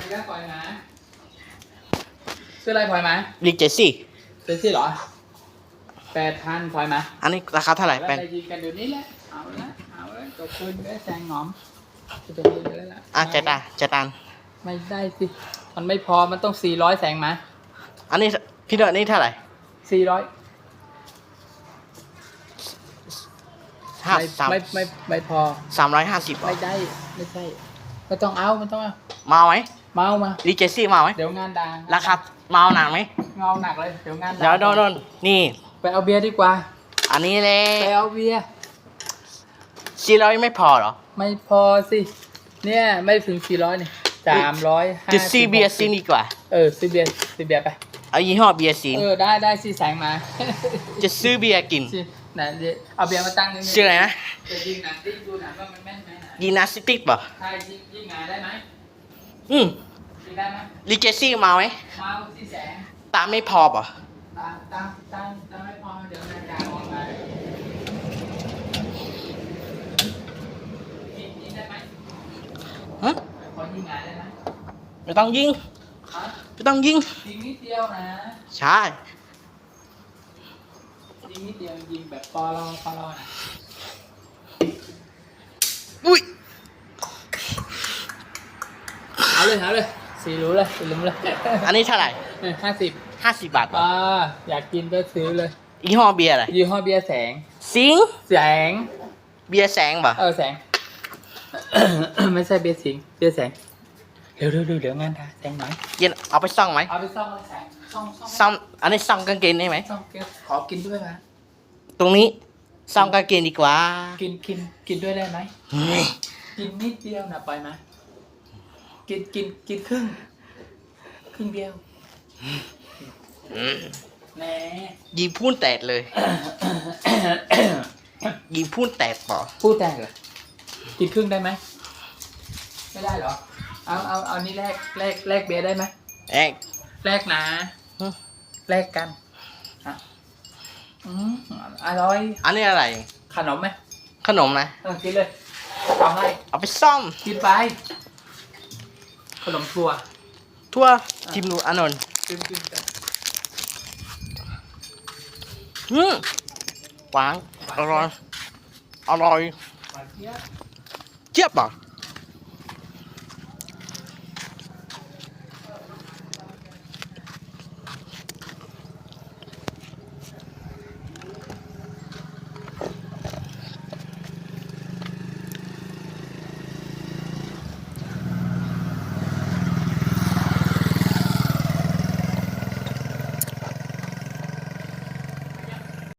อยนะซื้ออะไรพลอยมาลีเจซี่ ซื้อสิเหรอแปดพันพลอยมาอันนี้ราคาเท่าไหร่แล้วเป็นไปยิงกันเดี๋ยวนี้แหละ เอาละเอาละจบคืนได้แซงหงอมจะไปยิงกันแล้วล่ะอะเจตาเจตันไม่ได้สิ มันไม่พอ มันต้องสี่ร้อยแสงมาอันนี้พี่เดอร์นี่เท่าไหร่สี่ร้อยห้าไม่สามไม่ไม่ไม่พอ สามร้อยห้าสิบไม่ได้ ไม่ใช่ไม่ต้องเอาไม่ต้องเอา มาไหม เมามาลีเจซี่มาไหมเดี๋ยวงานดังราคามาหนักไหมเงาหนักเลยเดี๋ยวงานดัเดี๋ยวโดนโดนนี่ ไปเอาเบียร์ดีกว่า อันนี้เลไปยเอาเบียร์สี่ร้อยไม่พอเหรอ ไม่พอสิ เนี่ยไม่ถึงสี่ร้อยนี่สามร้อยห้าจะซีเบียร์ซิงดีกว่า เออซื้อเบียร์ซื้อเบียร์ไป เอายี่ห้อเบียร์ซิงเออได้ได้สิแสงมา จะซื้อเบียร์กินสิไหนเดี๋ยวเอาเบียร์มาตั้งนิดนึงชื่ออะไรนะจะยิงหนังดิดูหนังว่ามันแม่นไหมนะยีนาสติกป่ะใช่ยิงยิงหงายได้ไหม อืมยิงได้ไหมลีเจซี่มาไหมเมาสิแสงตามไม่พอป่ะตามตามตามตามไม่พอเดี๋ยวนาฬิกาออกมายิงยิงได้ไหมฮะขอยิงหงายได้ไหมไม่ต้องยิงฮะไม่ต้องยิงยิงนิดเดียวนะใช่ยิงนิดเดียวยิงแบบปอลอปอลอนะอุ้ย เอาเลยเอาเลยสี่รู้เลยสี่รู้เลยอันนี้เท่าไหร่ห้าสิบห้าสิบบาทป่ะอ่าอยากกินก็ซื้อเลยยี่ห้อเบียร์อะไรยี่ห้อเบียร์แสงสิงแสง เบียร์แสงป่ะเออแสง ไม่ใช่เบียร์สิงเบียร์แสงเร็วเร็วเร็วเดี๋ยวงานทาแสงหน่อยเย็นเอาไปซ่องไหมเอาไปซ่อมเลยแสงซ่อมซ่อมซ่อมอันนี้ซ่อมกางเกงได้ไหมซ่อมเกขอกินด้วยนะตรงนี้ซ่อมกางเกงดีกว่า กินกินกินด้วยได้ไหมเฮ้ยกินนิดเดียวนะปล่อยมา กินกินกินครึ่ง ครึ่งเดียวอืมแหน่ยิงพูนแตกเลย ยิงพูนแตกป่ะพูดแต่เหรอกินครึ่งได้ไหมไม่ได้เหรอ เอาเอาเอานี่แลกแลกแลกเบียร์ได้ไหมเอ๊ะแลกนะฮะ แลกกันอะอืมอร่อยอันนี้อะไร ขนมไหมขนมนะ เออกินเลยเอาให้เอาไปซ่อม กินไป ขนมถั่วทั่วทิมดูอานนท์กินกินกันอืมหวานอร่อยอร่อยหวานเจี๊ยบเจี๊ยบป่ะ